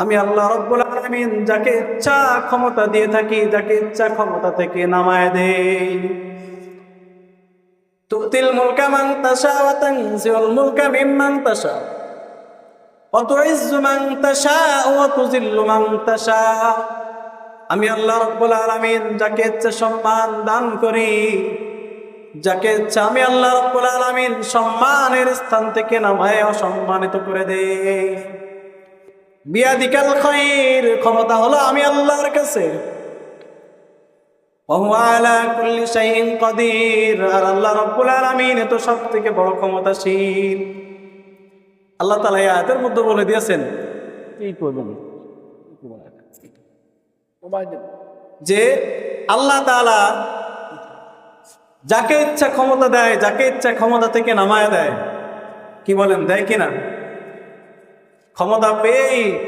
আমি আল্লাহ রব্বুল আলমিন যাকে ইচ্ছা ক্ষমতা দিয়ে থাকি, যাকে ইচ্ছা ক্ষমতা থেকে নামায় দেই। তুতিল মুলকা মান তাশা ওয়া তানজিউল মুলকা মিম্মান তাশা। ওয়া তুইজ্জু মান তাশা ওয়া তুযিল্লু মান তাশা। আমি আল্লাহ রব্বুল আলামিন যাকে ইচ্ছা সম্মান দান করি, যাকে ইচ্ছা আমি আল্লাহ রব্বুল আলামিন সম্মানের স্থান থেকে নামায় অসম্মানিত করে দেই। বিয়াদিকাল খৈর ক্ষমতা হলো আমি আল্লাহর কাছে। আর আল্লাহ রব্বুল আলমিন তো সব থেকে বড় ক্ষমতাশীল। আল্লাহ তালা আয়াতের মধ্যে বলে দিয়েছেন যে আল্লাহ তালা যাকে ইচ্ছা ক্ষমতা দেয় যাকে ইচ্ছা ক্ষমতা থেকে নামায় দেয় কি বলেন দেয় কিনা? ক্ষমতা পেয়েই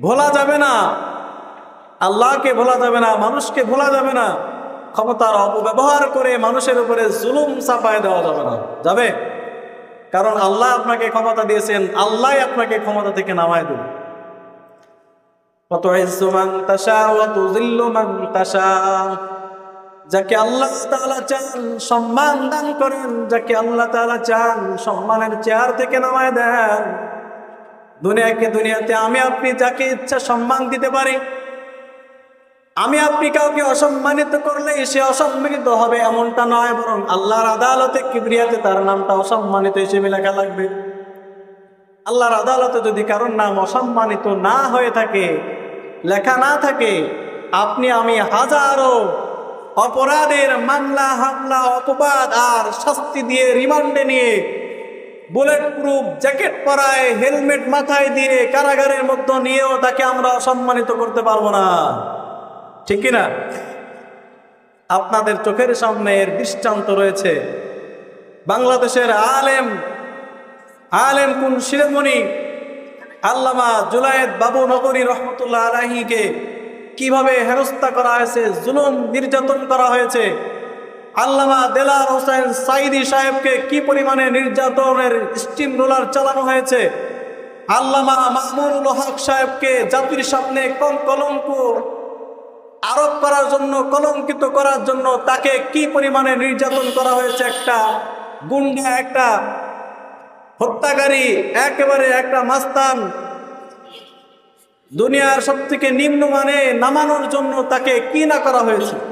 ভোলা যাবে না। আল্লাহকে ভোলা যাবে না, মানুষকে ভোলা যাবে না। ক্ষমতার অপব্যবহার করে মানুষের উপরে জুলুম চাপায় দেওয়া যাবে না। যাবে? কারণ আল্লাহ আপনাকে ক্ষমতা দিয়েছেন, আল্লাহ আপনাকে ক্ষমতা থেকে নামায় দেবে। যাকে আল্লাহ চান সম্মান দান করেন, যাকে আল্লাহ চান সম্মানের চেয়ার থেকে নামায় দেন দুনিয়াকে দুনিয়াতে আমি আপনি যাকে ইচ্ছা সম্মান দিতে পারি। আমি আপনি কাউকে অসম্মানিত করলে সে অসম্মানিত হবে এমনটা নয়, বরং আল্লাহর আদালতে কিবরিয়াতে তার নামটা অসম্মানিত হিসেবে লেখা লাগবে। আল্লাহর আদালতে যদি কারোর নাম অসম্মানিত না হয়ে থাকে, লেখা না থাকে, আপনি আমি হাজারো অপরাধের মামলা, হামলা, অপবাদ আর শাস্তি দিয়ে রিমান্ডে নিয়ে বুলেট প্রুফ জ্যাকেট পরায় হেলমেট মাথায় দিয়ে কারাগারের মধ্যে নিয়েও তাকে আমরা অসম্মানিত করতে পারব না। ঠিক কিনা আপনাদের চোখের সামনে এর দৃষ্টান্ত রয়েছে। বাংলাদেশের আলেম আলেম কোন শিরোমণি? আল্লামা জুলায়েদ বাবু নগরী রহমতুল্লাহ আলাহিকে কীভাবে হেনস্থা করা হয়েছে জুলুম নির্যাতন করা হয়েছে? আল্লামা দেলার হোসেন সাইদি সাহেবকে কি পরিমাণে নির্যাতনের স্টিম রোলার চালানো হয়েছে? আল্লামা মাহমুদুল হক সাহেবকে জাতির সামনে কম কলঙ্ক আরোপ করার জন্য, কলঙ্কিত করার জন্য তাকে কি পরিমাণে নির্যাতন করা হয়েছে? একটা গুন্ডা, একটা হত্যাকারী, একেবারে একটা মাস্তান। দুনিয়ার সব থেকে নিম্নমানে নামানোর জন্য তাকে কি না করা হয়েছে?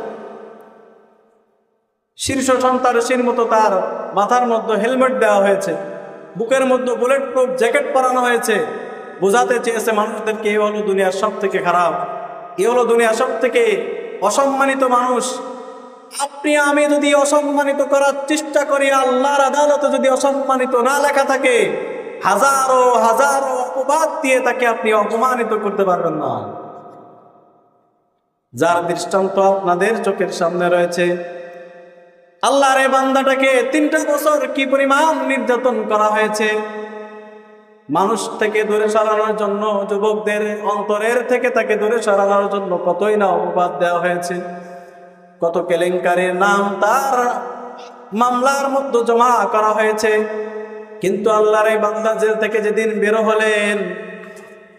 শীর্ষ সন্ত্রাসীর মতো তার মাথার মধ্যে হেলমেট দেওয়া হয়েছে। বুকের মধ্যে বুলেট প্রুফ জ্যাকেট পরানো হয়েছে। বোঝাতে চেয়েছে মানুষদেরকে এ হলো দুনিয়ার সব থেকে খারাপ। এ হলো দুনিয়ার সব থেকে অসম্মানিত মানুষ? আপনি আমি যদি অসম্মানিত করার চেষ্টা করি, আল্লাহর আদালতে যদি অসম্মানিত না লেখা থাকে, হাজারো হাজারো অপবাদ দিয়ে তাকে আপনি অপমানিত করতে পারবেন না। যার দৃষ্টান্ত আপনাদের চোখের সামনে রয়েছে আল্লাহর এই বান্দাটাকে তিনটা বছর কি পরিমাণ নির্যাতন করা হয়েছে? মানুষ থেকে দূরে সরানোর জন্য, যুবকদের অন্তরের থেকে তাকে দূরে সরানোর জন্য কতই না অপবাদ দেওয়া হয়েছে। কত কেলেঙ্কারির নাম তার মামলার মধ্যে জমা করা হয়েছে। কিন্তু আল্লাহর এই বান্দা জেল থেকে যেদিন বের হলেন,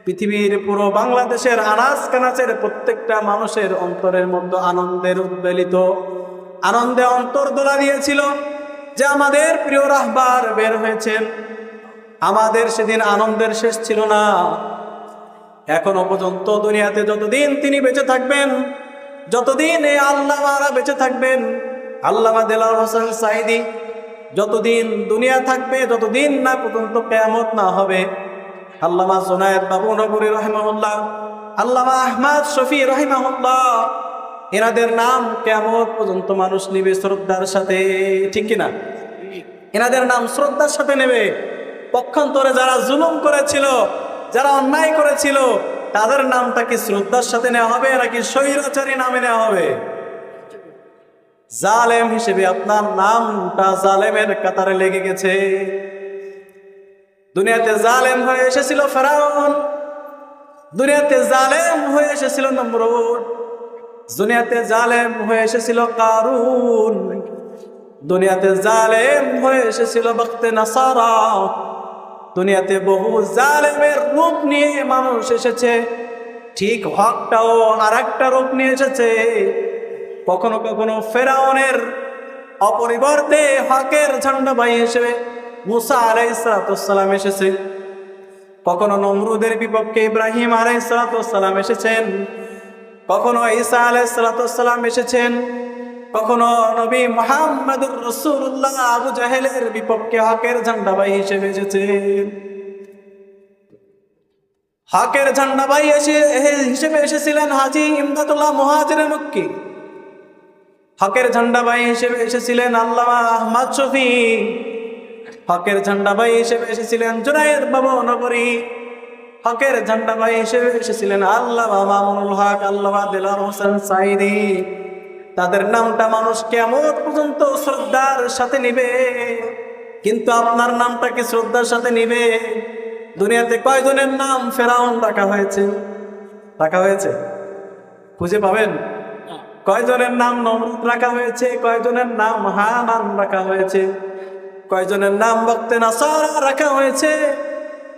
পৃথিবীর পুরো বাংলাদেশের আনাজ কানাচের প্রত্যেকটা মানুষের অন্তরের মধ্যে আনন্দের উদ্বেলিত। আনন্দে অন্তর দোলা দিয়েছিল যে আমাদের প্রিয় রাহবার বের হয়েছেন। আমাদের সেদিন আনন্দের শেষ ছিল না। এখনও পর্যন্ত দুনিয়াতে যতদিন তিনি বেঁচে থাকবেন, যতদিন এই আল্লামারা বেঁচে থাকবেন, আল্লামা দেলার হোসেন সাইদি যতদিন দুনিয়া থাকবে, যতদিন না পর্যন্ত কেয়ামত না হবে। আল্লামা সোনায়দ বাবু নগরী রহিমাহুল্লাহ, আল্লামা আহমদ শফি রহিমাহুল্লাহ এনাদের নাম কেমন পর্যন্ত মানুষ নিবে শ্রদ্ধার সাথে? ঠিক কিনা? এনাদের নাম শ্রদ্ধার সাথে নেবে। পক্ষান্তরে যারা জুলুম করেছিল, যারা অন্যায় করেছিল, তাদের নামটা কি শ্রদ্ধার সাথে নেওয়া হবে নাকি স্বৈরাচারী নামে নেওয়া হবে? জালেম হিসেবে আপনার নামটা জালেমের কাতারে লেগে গেছে। দুনিয়াতে জালেম হয়ে এসেছিল ফেরাউন। দুনিয়াতে জালেম হয়ে এসেছিল নমরুদ দুনিয়াতে জালেম হয়ে এসেছিল কারুন। দুনিয়াতে জালেম হয়ে এসেছিল বক্তে নাসারা। দুনিয়াতে বহু জালেমের রূপ নিয়ে মানুষ এসেছে। ঠিক হকটাও আর একটা রূপ নিয়ে এসেছে। কখনো কখনো ফেরাউনের অপরিবর্তে হকের ঝান্ডাবাহী হিসেবে মুসা আলাইসালাম এসেছে। কখনো নমরুদের বিপক্ষে ইব্রাহিম আলাইসালাম এসেছেন। কখনো ঈসা আলাইসালাম এসেছেন? কখনো নবী মোহাম্মদুর রসুল্লাহ আবু জাহেলের বিপক্ষে হকের ঝান্ডাবাই হিসেবে এসেছেন? হকের ঝান্ডাবাহী এসে হিসেবে এসেছিলেন হাজি ইমদাদুল্লাহ মহাজিরের মুক্কি। হকের ঝান্ডাবাই হিসেবে এসেছিলেন আল্লামা আহমদ শফি। হকের ঝান্ডাবাহী হিসেবে এসেছিলেন জুনাইদ বাবু নগরী। হকের ঝান্ডাবাহী হিসেবে এসেছিলেন আল্লাহ মামুনুল হক, আল্লাহ দিলার হোসেন সাইদি তাদের নামটা মানুষ কেমন পর্যন্ত শ্রদ্ধার সাথে নিবে? কিন্তু আপনার নামটা কি শ্রদ্ধার সাথে নিবে? দুনিয়াতে কয়জনের নাম ফেরাউন রাখা হয়েছে? রাখা হয়েছে। খুঁজে পাবেন? কয়জনের নাম নমরুদ রাখা হয়েছে? কয়জনের নাম হামান রাখা হয়েছে? কয়জনের নাম বক্তে নাসারা রাখা হয়েছে?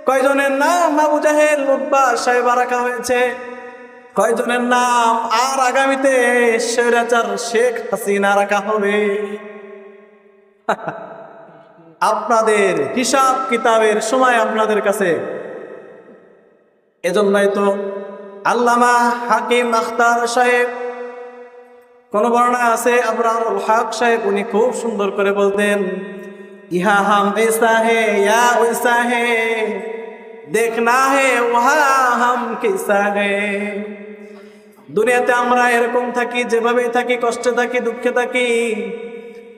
কয়জনের নাম? আবু জাহেল মুব্বা সাহেব রাখা হয়েছে। কয়জনের নাম? আর আগামীতে স্বৈরাচার শেখ হাসিনা রাখা হবে। আপনাদের হিসাব কিতাবের সময় আপনাদের কাছে। এজন্যই তো আল্লামা হাকিম আখতার সাহেব, কোন বর্ণা আছে? আপনার হাক সাহেব, উনি খুব সুন্দর করে বলতেন, ইহা হাম এসা ইয়া ওইসা হে দেখনা হে ওহা হাম কিসা হে দুনিয়াতে আমরা এরকম থাকি যেভাবে থাকি কষ্টে থাকি দুঃখে থাকি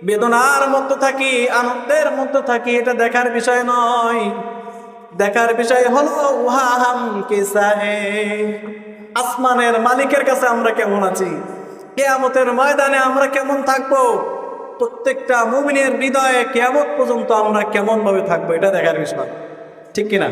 বেদনার মতো থাকি আনন্দের মতো থাকি এটা দেখার বিষয় নয় দেখার বিষয় হলো ওহা হাম কিসা হে আসমানের মালিকের কাছে আমরা কেমন আছি? কেয়ামতের ময়দানে আমরা কেমন থাকব? প্রত্যেকটা মুমিনের হৃদয়ে কেয়ামত পর্যন্ত আমরা কেমনভাবে থাকব, এটা দেখার বিষয়। ঠিক কিনা?